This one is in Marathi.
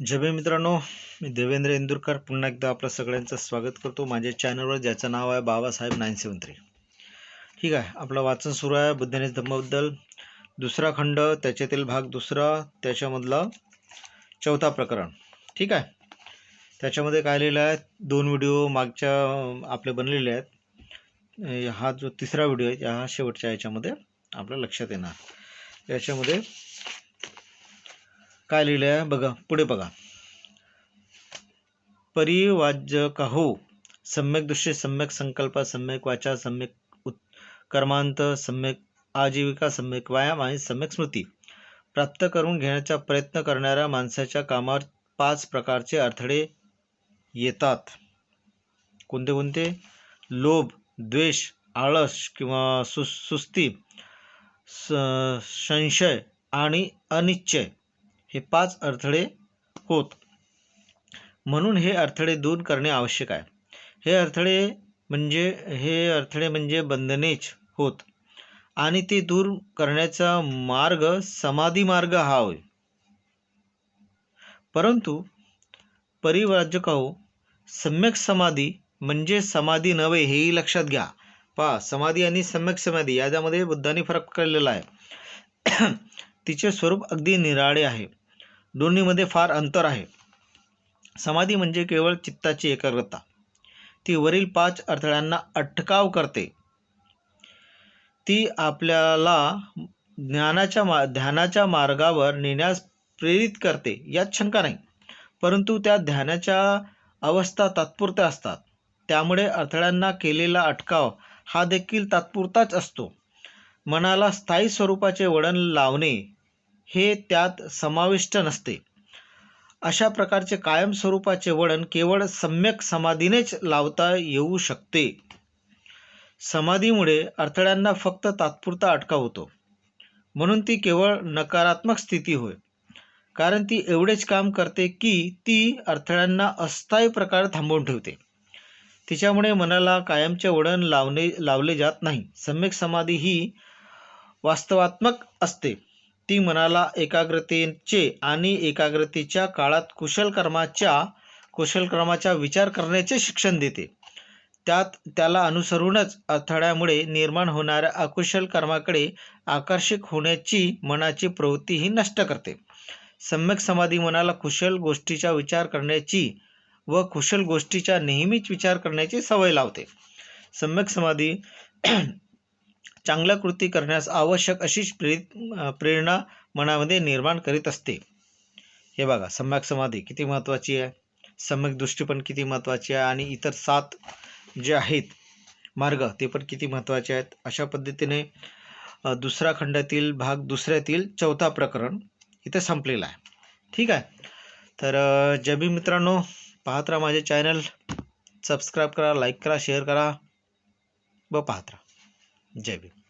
जबे मित्रांनो मी देवेंद्र इंदुरकर. पुन्हा एकदा आपलं सगळ्यांचं स्वागत करतो माझ्या चॅनलवर ज्याचं नाव आहे बाबासाहेब नाईन सेवन थ्री. ठीक आहे आपलं वाचन सुरू आहे बुद्धनेश धम्माबद्दल. दुसरा खंड त्याच्यातील भाग दुसरा त्याच्यामधला चौथा प्रकरण. ठीक आहे? त्याच्यामध्ये काय लिहिलं आहे? दोन व्हिडिओ मागच्या आपले बनलेले आहेत. हा जो तिसरा व्हिडिओ आहे हा शेवटच्या याच्यामध्ये आपल्या लक्षात येणार. याच्यामध्ये काय लिहिलं आहे बघा पुढे बघा. परिवाजकाहो सम्यक दृश्य सम्यक संकल्प सम्यक वाचा सम्यक उत कर्मांत सम्यक आजीविका सम्यक व्यायाम आणि सम्यक स्मृती. प्राप्त करून घेण्याचा प्रयत्न करणाऱ्या माणसाच्या कामावर पाच प्रकारचे अडथळे येतात. कोणते कोणते? लोभ द्वेष आळस किंवा सु सुस्ती स संशय आणि अनिश्चय. हे पाच अडथळे होत. म्हणून हे अडथळे दूर करणे आवश्यक आहे. हे अडथळे म्हणजे हे अडथळे म्हणजे बंधनेच होत. आणि ते दूर करण्याचा मार्ग समाधी मार्ग हा होय. परंतु परिव्राजकाहो सम्यक समाधी म्हणजे समाधी नव्हे हेही लक्षात घ्या. पहा समाधी आणि सम्यक समाधी याच्यामध्ये बुद्धाने फरक केलेला आहे. तिचे स्वरूप अगदी निराळे आहे. दोन्हीमध्ये फार अंतर आहे. समाधी म्हणजे केवळ चित्ताची एकाग्रता. ती वरील पाच अडथळ्यांना अटकाव करते. ती आपल्याला ज्ञानाच्या मा ध्यानाच्या मार्गावर नेण्यास प्रेरित करते यात शंका नाही. परंतु त्या ध्यानाच्या अवस्था तात्पुरत्या असतात. त्यामुळे अडथळ्यांना केलेला अटकाव हा देखील तात्पुरताच असतो. मनाला स्थायी स्वरूपाचे वळण लावणे हे त्यात समाविष्ट नसते. अशा प्रकारचे कायम स्वरूपाचे वळण केवळ सम्यक समाधीनेच लावता येऊ शकते. समाधीमुळे अडथळ्यांना फक्त तात्पुरता अटका होतो. म्हणून ती केवळ नकारात्मक स्थिती होय. कारण ती एवढेच काम करते की ती अडथळ्यांना अस्थायी प्रकारे थांबवून ठेवते. तिच्यामुळे मनाला कायमचे वळण लावणे लावले जात नाही. सम्यक समाधी ही वास्तवात्मक असते. ती मनाला एकाग्रतेचे आणि एकाग्रतेच्या काळात कुशल कर्माच्या कुशल कर्माचा विचार करण्याचे शिक्षण देते. त्यात त्याला अनुसरूनच अडथळ्यामुळे निर्माण होणाऱ्या अकुशल कर्माकडे आकर्षित होण्याची मनाची प्रवृत्ती ही नष्ट करते. सम्यक समाधी मनाला कुशल गोष्टीचा विचार करण्याची व कुशल गोष्टीचा नेहमीच विचार करण्याची सवय लावते. सम्यक समाधी चांगल्या कृती करण्यास आवश्यक अशीच प्रेरित प्रेरणा मनामध्ये निर्माण करीत असते. हे बघा सम्यक समाधी किती महत्त्वाची आहे? सम्यक दृष्टी पण किती महत्त्वाची आहे? आणि इतर सात जे आहेत मार्ग ते पण किती महत्त्वाचे आहेत? अशा पद्धतीने दुसऱ्या दुसरा खंडातील भाग दुसऱ्यातील चौथा प्रकरण इथे संपलेला आहे. ठीक आहे? तर जबी मित्रांनो पाहत राहा माझे चॅनल सबस्क्राईब करा लाईक करा शेअर करा. व पाहत राहा. जय भीम.